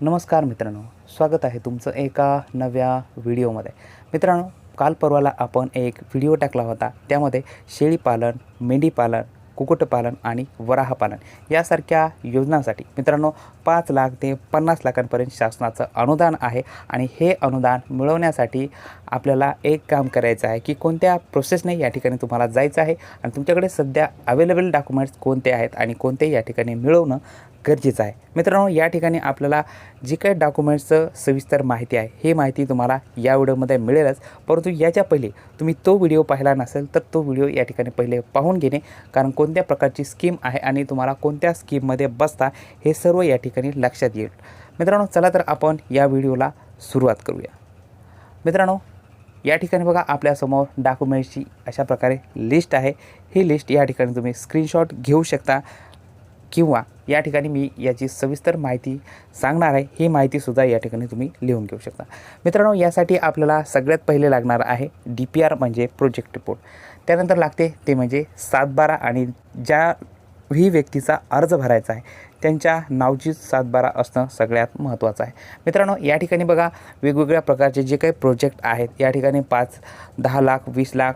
नमस्कार मित्रांनो स्वागत आहे तुमचं एका नव्या व्हिडिओमध्ये. मित्रांनो काल परवाला आपण एक व्हिडिओ टाकला होता. त्यामध्ये शेळीपालन मेंढीपालन कुक्कुटपालन आणि वराहपालन यासारख्या योजनांसाठी मित्रांनो पाच लाख ते पन्नास लाखांपर्यंत शासनाचं अनुदान आहे आणि हे अनुदान मिळवण्यासाठी आपल्याला एक काम करायचं आहे की कोणत्या प्रोसेसने या ठिकाणी तुम्हाला जायचं आहे आणि तुमच्याकडे सध्या अवेलेबल डॉक्युमेंट्स कोणते आहेत आणि कोणते या ठिकाणी मिळवणं गरजेचं आहे. मित्रांनो या ठिकाणी आपल्याला जी काही डॉक्युमेंट्सचं सविस्तर माहिती आहे हे माहिती तुम्हाला या व्हिडिओमध्ये मिळेलच. परंतु याच्या पहिले तुम्ही तो व्हिडिओ पाहिला नसेल तर तो व्हिडिओ या ठिकाणी पहिले पाहून घेणे. कारण कोणत्या प्रकारची स्कीम आहे आणि तुम्हाला कोणत्या स्कीममध्ये बसता हे सर्व या ठिकाणी लक्षात येईल. मित्रांनो चला तर आपण या व्हिडिओला सुरुवात करूया. मित्रांनो या ठिकाणी बघा आपल्यासमोर डॉक्युमेंट्सची अशा प्रकारे लिस्ट आहे. ही लिस्ट या ठिकाणी तुम्ही स्क्रीनशॉट घेऊ शकता किंवा या ठिकाणी मी याची सविस्तर माहिती सांगणार आहे. ही माहितीसुद्धा या ठिकाणी तुम्ही लिहून घेऊ शकता. मित्रांनो यासाठी आपल्याला सगळ्यात पहिले लागणार आहे डी पी आर म्हणजे प्रोजेक्ट रिपोर्ट त्यानंतर लागते ते म्हणजे सातबारा आणि ज्या ही व्यक्तीचा अर्ज भरायचा आहे त्यांच्या नावची सातबारा असणं सगळ्यात महत्त्वाचं आहे. मित्रांनो या ठिकाणी बघा वेगवेगळ्या प्रकारचे जे काही प्रोजेक्ट आहेत या ठिकाणी पाच दहा लाख वीस लाख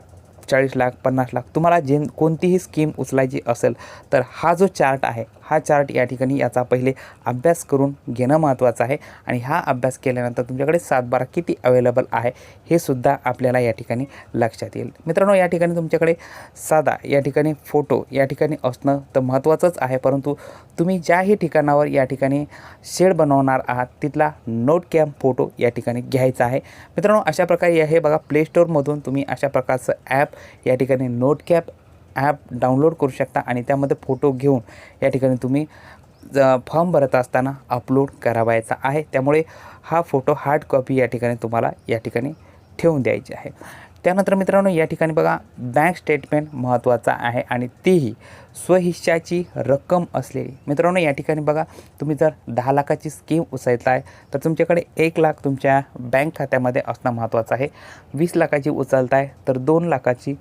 चाळीस लाख पन्नास लाख तुम्हाला जे कोणतीही स्कीम उचलायची असेल तर हा जो चार्ट आहे हा चार्ट या ठिकाणी याचा पहिले अभ्यास करून घेणं महत्त्वाचं आहे. आणि हा अभ्यास केल्यानंतर तुमच्याकडे सातबारा किती अवेलेबल आहे हे सुद्धा आपल्याला या ठिकाणी लक्षात येईल. मित्रांनो या ठिकाणी तुमच्याकडे साधा या ठिकाणी फोटो या ठिकाणी असणं तर महत्त्वाचंच आहे. परंतु तुम्ही ज्याही ठिकाणावर या ठिकाणी शेड बनवणार आहात तिथला नोट कॅम्प फोटो या ठिकाणी घ्यायचा आहे. मित्रांनो अशा प्रकारे हे बघा प्ले स्टोरमधून तुम्ही अशा प्रकारचं ॲप या ठिकाणी नोट कॅप ॲप डाउनलोड करू शकता आणि त्यामध्ये फोटो घेऊन या ठिकाणी तुम्ही ज फॉर्म भरत असताना अपलोड करावायचा आहे. त्यामुळे हा फोटो हार्ड कॉपी या ठिकाणी तुम्हाला या ठिकाणी ठेवून द्यायची आहे. त्यानंतर मित्रांनो या ठिकाणी बघा बँक स्टेटमेंट महत्त्वाचा आहे आणि तेही स्वहिश्शाची रक्कम असलेली. मित्रांनो या ठिकाणी बघा तुम्ही जर दहा लाखाची स्कीम उचलताय तर तुमच्याकडे एक लाख तुमच्या बँक खात्यामध्ये असणं महत्त्वाचं आहे. वीस लाखाची उचलताय तर दोन लाखाची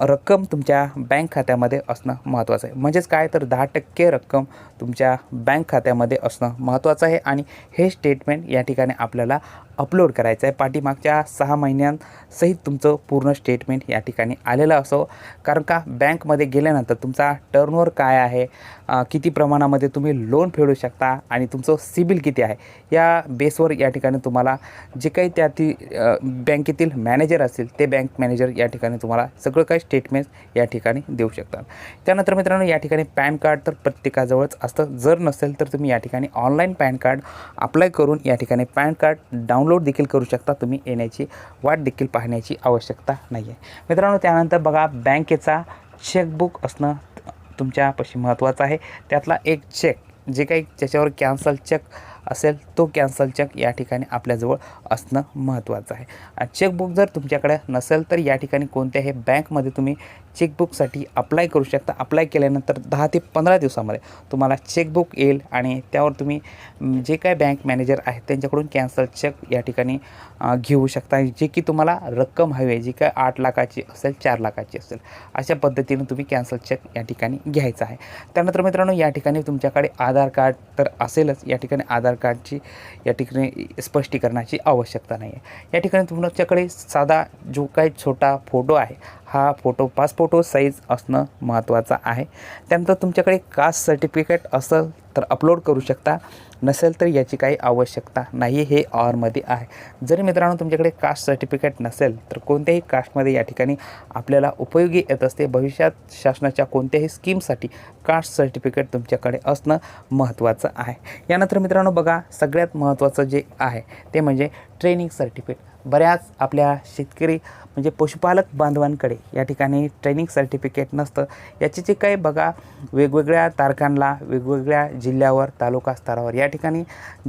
रक्कम तुमच्या बँक खात्यामध्ये असणं महत्त्वाचं आहे. म्हणजेच काय? तर दहा टक्के रक्कम तुमच्या बँक खात्यामध्ये असणं महत्त्वाचं आहे आणि हे स्टेटमेंट या ठिकाणी आपल्याला अपलोड करायचं आहे. पाठीमागच्या सहा महिन्यांसहित तुमचं पूर्ण स्टेटमेंट या ठिकाणी आलेलं असो. कारण का बँकमध्ये गेल्यानंतर तुमचा टर्नओव्हर काय आहे? किती प्रमाणामध्ये तुम्ही लोन फेडू शकता? आणि तुमचं सिबिल किती आहे? या बेसवर या ठिकाणी तुम्हाला जे काही त्या ती बँकेतील मॅनेजर असतील ते बँक मॅनेजर या ठिकाणी तुम्हाला सगळं काही स्टेटमेंट्स या ठिकाणी देऊ शकतात. त्यानंतर मित्रांनो या ठिकाणी पॅन कार्ड तर प्रत्येकाजवळच असतं. जर नसेल तर तुम्ही या ठिकाणी ऑनलाईन पॅन कार्ड अप्लाय करून या ठिकाणी पॅन कार्ड डाउनलोड देखील करू शकता. तुम्ही येण्याची वाट देखील पाहण्याची आवश्यकता नाही आहे मित्रांनो त्यानंतर बघा बँकेचा चेकबुक असणं तुमच्यापाशी महत्त्वाचं आहे. त्यातला एक चेक जे काही ज्याच्यावर कॅन्सल चेक असेल तो कॅन्सल चेक या ठिकाणी आपल्याजवळ असणं महत्त्वाचं आहे. चेकबुक जर तुमच्याकडे नसेल तर या ठिकाणी कोणत्याही बँकमध्ये तुम्ही चेकबुकसाठी अप्लाय करू शकता. अप्लाय केल्यानंतर दहा ते पंधरा दिवसामध्ये तुम्हाला चेकबुक येईल आणि त्यावर तुम्ही जे काय बँक मॅनेजर आहेत त्यांच्याकडून कॅन्सल चेक या ठिकाणी घेऊ शकता. जे की तुम्हाला रक्कम हवी आहे जी काय आठ लाखाची असेल चार लाखाची असेल अशा पद्धतीने तुम्ही कॅन्सल चेक या ठिकाणी घ्यायचा आहे. त्यानंतर मित्रांनो या ठिकाणी तुमच्याकडे आधार कार्ड तर असेलच. या ठिकाणी आधार प्रकारची या ठिकाणी स्पष्टीकरणाची आवश्यकता नाही आहे या ठिकाणी तुमच्याकडे साधा जो काही छोटा फोटो आहे हा फोटो पासफोटो साईज असणं महत्त्वाचं आहे. त्यानंतर तुमच्याकडे कास्ट सर्टिफिकेट असेल तर अपलोड करू शकता. नसेल तर याची काही आवश्यकता नाही हे ऑरमध्ये आहे. जरी मित्रांनो तुमच्याकडे कास्ट सर्टिफिकेट नसेल तर कोणत्याही कास्टमध्ये या ठिकाणी आपल्याला उपयोगी येत असते. भविष्यात शासनाच्या कोणत्याही स्कीमसाठी कास्ट सर्टिफिकेट तुमच्याकडे असणं महत्त्वाचं आहे. यानंतर मित्रांनो बघा सगळ्यात महत्त्वाचं जे आहे ते म्हणजे ट्रेनिंग सर्टिफिकेट बऱ्याच आपल्या शेतकरी म्हणजे पशुपालक बांधवांकडे या ठिकाणी ट्रेनिंग सर्टिफिकेट नसतं. याचे जे काही बघा वेगवेगळ्या तारखांना वेगवेगळ्या जिल्ह्यावर तालुका स्तरावर या ठिकाणी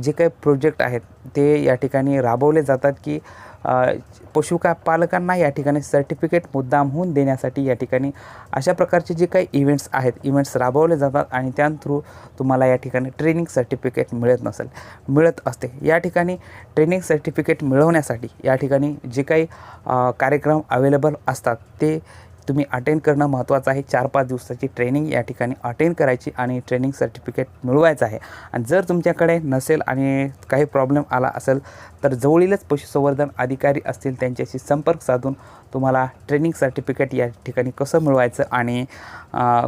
जे काही प्रोजेक्ट आहेत ते या ठिकाणी राबवले जातात की पशु पशुका पालकांना या ठिकाणी सर्टिफिकेट मुद्दामहून देण्यासाठी या ठिकाणी अशा प्रकारचे जे काही इव्हेंट्स आहेत इव्हेंट्स राबवले जातात आणि त्या थ्रू तुम्हाला या ठिकाणी ट्रेनिंग सर्टिफिकेट मिळत नसेल मिळत असते. या ठिकाणी ट्रेनिंग सर्टिफिकेट मिळवण्यासाठी या ठिकाणी जे काही कार्यक्रम अवेलेबल असतात ते तुम्ही अटेंड करणं महत्त्वाचं आहे. चार पाच दिवसाची ट्रेनिंग या ठिकाणी अटेंड करायची आणि ट्रेनिंग सर्टिफिकेट मिळवायचं आहे. आणि जर तुमच्याकडे नसेल आणि काही प्रॉब्लेम आला असेल तर जवळीलच पशुसंवर्धन अधिकारी असतील त्यांच्याशी संपर्क साधून तुम्हाला ट्रेनिंग सर्टिफिकेट या ठिकाणी कसं मिळवायचं आणि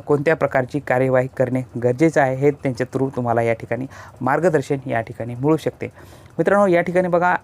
कोणत्या प्रकारची कार्यवाही करणे गरजेचं आहे हे त्यांच्या थ्रू तुम्हाला या ठिकाणी मार्गदर्शन या ठिकाणी मिळू शकते. मित्रांनो या ठिकाणी बघा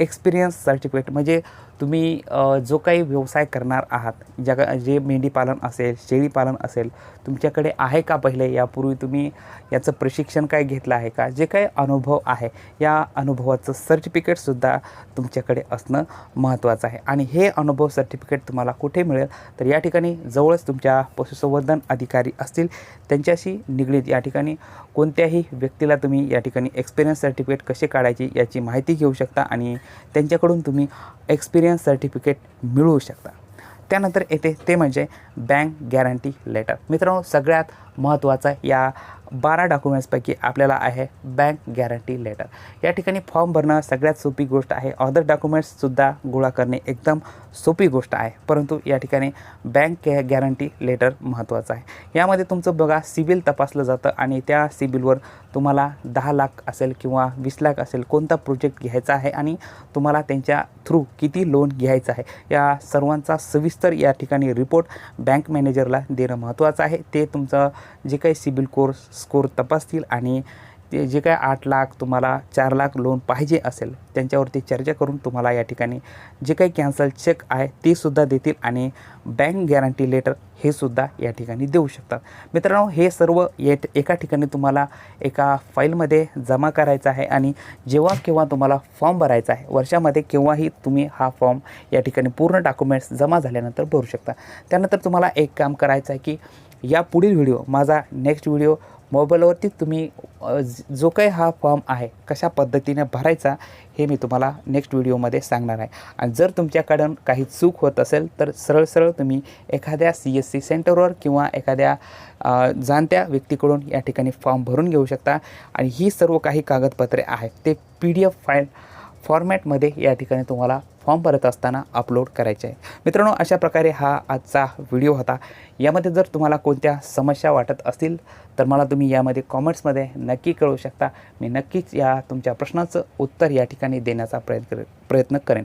एक्सपिरियन्स सर्टिफिकेट म्हणजे तुम्ही जो काही व्यवसाय करणार आहात ज्या जे मेंढीपालन असेल शेळीपालन असेल तुमच्याकडे आहे का पहिले? यापूर्वी तुम्ही याचं प्रशिक्षण काय घेतलं आहे का? जे काही अनुभव आहे या अनुभवाचं सर्टिफिकेटसुद्धा तुमच्याकडे असणं महत्त्वाचं आहे. आणि हे अनुभव सर्टिफिकेट तुम्हाला कुठे मिळेल? तर या ठिकाणी जवळच तुमच्या पशुसंवर्धन अधिकारी असतील. त्यांच्याशी निगडीत या ठिकाणी कोणत्याही व्यक्तीला तुम्ही या ठिकाणी एक्सपिरियन्स सर्टिफिकेट कसे काढायची याची माहिती घेऊ शकता आणि त्यांच्याकडून तुम्ही एक्सपिरियन्स सर्टिफिकेट मिळवू शकता त्यानंतर येते ते म्हणजे बँक गॅरंटी लेटर मित्रांनो सगळ्यात महत्त्वाचा या बारा डॉक्युमेंट्सपैकी आपल्याला आहे बँक गॅरंटी लेटर या ठिकाणी फॉर्म भरणं सगळ्यात सोपी गोष्ट आहे. अदर डॉक्युमेंट्ससुद्धा गोळा करणे एकदम सोपी गोष्ट आहे. परंतु या ठिकाणी बँक गॅरंटी लेटर महत्त्वाचं आहे. यामध्ये तुमचं बघा सिबिल तपासलं जातं आणि त्या सिबिलवर तुम्हाला दहा लाख असेल किंवा वीस लाख असेल कोणता प्रोजेक्ट घ्यायचा आहे आणि तुम्हाला त्यांच्या थ्रू किती लोन घ्यायचं आहे. या सर्वांचा सविस्तर या ठिकाणी रिपोर्ट बँक मॅनेजरला देणं महत्त्वाचं आहे. ते तुमचं जे काही सिबिल कोर्स स्कोर तपासतील आणि ते जे काय आठ लाख तुम्हाला चार लाख लोन पाहिजे असेल त्यांच्यावरती चर्चा करून तुम्हाला या ठिकाणी जे काही कॅन्सल चेक आहे ते सुद्धा देतील आणि बँक गॅरंटी लेटर हे सुद्धा या ठिकाणी देऊ शकतात. मित्रांनो हे सर्व येट एका ठिकाणी तुम्हाला एका फाईलमध्ये जमा करायचं आहे आणि जेव्हा केव्हा तुम्हाला फॉर्म भरायचा आहे वर्षामध्ये केव्हाही तुम्ही हा फॉर्म या ठिकाणी पूर्ण डॉक्युमेंट्स जमा झाल्यानंतर भरू शकता. त्यानंतर तुम्हाला एक काम करायचं आहे की या पुढील व्हिडिओ माझा नेक्स्ट व्हिडिओ मोबाईलवरती तुम्ही जो काही हा फॉर्म आहे कशा पद्धतीने भरायचा हे मी तुम्हाला नेक्स्ट व्हिडिओमध्ये सांगणार आहे. आणि जर तुमच्याकडून काही चूक होत असेल तर सरळ सरळ तुम्ही एखाद्या सी एस सी सेंटरवर किंवा एखाद्या जाणत्या व्यक्तीकडून या ठिकाणी फॉर्म भरून घेऊ शकता. आणि ही सर्व काही कागदपत्रे आहेत. ते पी डी एफ फाईल फॉर्मॅटमध्ये या ठिकाणी तुम्हाला फॉर्म भरत असताना अपलोड करायचे. आहे मित्रांनो अशा प्रकारे हा आजचा व्हिडिओ होता. यामध्ये जर तुम्हाला कोणत्या समस्या वाटत असतील तर मला तुम्ही यामध्ये कॉमेंट्समध्ये नक्की कळवू शकता. मी नक्कीच या तुमच्या प्रश्नाचं उत्तर या ठिकाणी देण्याचा प्रयत्न प्रयत्न करेन.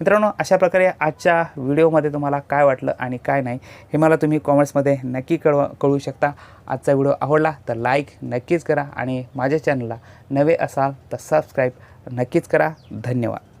मित्रांनो अशा प्रकारे आजच्या व्हिडिओमध्ये तुम्हाला काय वाटलं आणि काय नाही हे मला तुम्ही कॉमेंट्समध्ये नक्की कळव कळवू शकता. आजचा व्हिडिओ आवडला तर लाईक नक्कीच करा आणि माझ्या चॅनलला नवे असाल तर सबस्क्राईब नक्कीच करा. धन्यवाद.